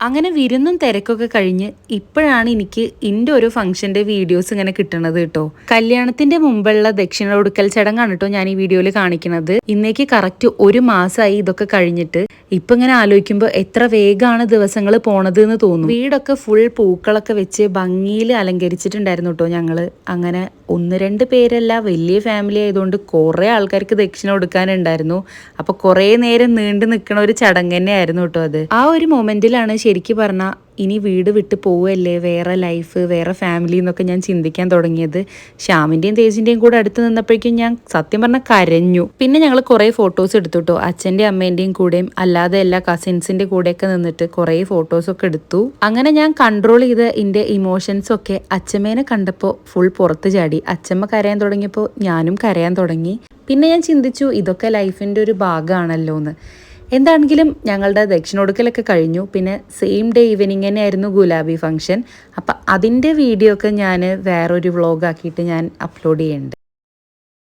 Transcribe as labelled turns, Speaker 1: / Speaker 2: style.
Speaker 1: അങ്ങനെ വിരുന്നും തിരക്കൊക്കെ കഴിഞ്ഞ് ഇപ്പോഴാണ് എനിക്ക് എന്റെ ഒരു ഫംഗ്ഷന്റെ വീഡിയോസ് ഇങ്ങനെ കിട്ടണത് കേട്ടോ. കല്യാണത്തിന്റെ മുമ്പുള്ള ദക്ഷിണ ഉടുക്കൽ ചടങ്ങാണ് കേട്ടോ ഞാൻ ഈ വീഡിയോയിൽ കാണിക്കുന്നത് ഇന്നേക്ക് കറക്റ്റ് ഒരു മാസമായി ഇതൊക്കെ കഴിഞ്ഞിട്ട് ഇപ്പൊ ഇങ്ങനെ ആലോചിക്കുമ്പോൾ എത്ര വേഗമാണ് ദിവസങ്ങൾ പോണത് എന്ന് തോന്നും. വീടൊക്കെ ഫുൾ പൂക്കളൊക്കെ വെച്ച് ഭംഗിയിൽ അലങ്കരിച്ചിട്ടുണ്ടായിരുന്നു കേട്ടോ ഞങ്ങൾ. അങ്ങനെ ഒന്ന് രണ്ട് പേരല്ല വലിയ ഫാമിലി ആയതുകൊണ്ട് കുറേ ആൾക്കാർക്ക് ദക്ഷിണ കൊടുക്കാനുണ്ടായിരുന്നു. അപ്പൊ കുറേ നേരം നീണ്ടു നിൽക്കണ ഒരു ചടങ്ങ് തന്നെയായിരുന്നു കേട്ടോ അത്. ആ ഒരു മൊമെന്റിലാണ് ശരിക്കും പറഞ്ഞാൽ ഇനി വീട് വിട്ട് പോവുകയല്ലേ വേറെ ലൈഫ് വേറെ ഫാമിലി എന്നൊക്കെ ഞാൻ ചിന്തിക്കാൻ തുടങ്ങിയത്. ശ്യാമിന്റെയും തേജിന്റെയും കൂടെ അടുത്ത് നിന്നപ്പോഴേക്കും ഞാൻ സത്യം പറഞ്ഞാൽ കരഞ്ഞു. പിന്നെ ഞങ്ങൾ കുറേ ഫോട്ടോസ് എടുത്തുട്ടോ. കേട്ടോ അച്ഛന്റെയും അമ്മേന്റെയും കൂടെയും അല്ലാതെ എല്ലാ കസിൻസിന്റെ കൂടെയൊക്കെ നിന്നിട്ട് കുറേ ഫോട്ടോസൊക്കെ എടുത്തു. അങ്ങനെ ഞാൻ കൺട്രോൾ ചെയ്ത എന്റെ ഇമോഷൻസൊക്കെ അച്ഛമ്മേനെ കണ്ടപ്പോൾ ഫുൾ പുറത്ത് ചാടി. അച്ഛമ്മ കരയാൻ തുടങ്ങിയപ്പോൾ ഞാനും കരയാൻ തുടങ്ങി. പിന്നെ ഞാൻ ചിന്തിച്ചു ഇതൊക്കെ ലൈഫിന്റെ ഒരു ഭാഗമാണല്ലോ എന്ന് എന്താണെങ്കിലും ഞങ്ങളുടെ ദക്ഷിണൊടുക്കലൊക്കെ കഴിഞ്ഞു. പിന്നെ സെയിം ഡേ ഈവനിങ് തന്നെയായിരുന്നു ഗുലാബി ഫംഗ്ഷൻ അപ്പം അതിന്റെ വീഡിയോ ഒക്കെ ഞാൻ വേറൊരു വ്ളോഗാക്കിയിട്ട് ഞാൻ അപ്ലോഡ് ചെയ്യുന്നുണ്ട്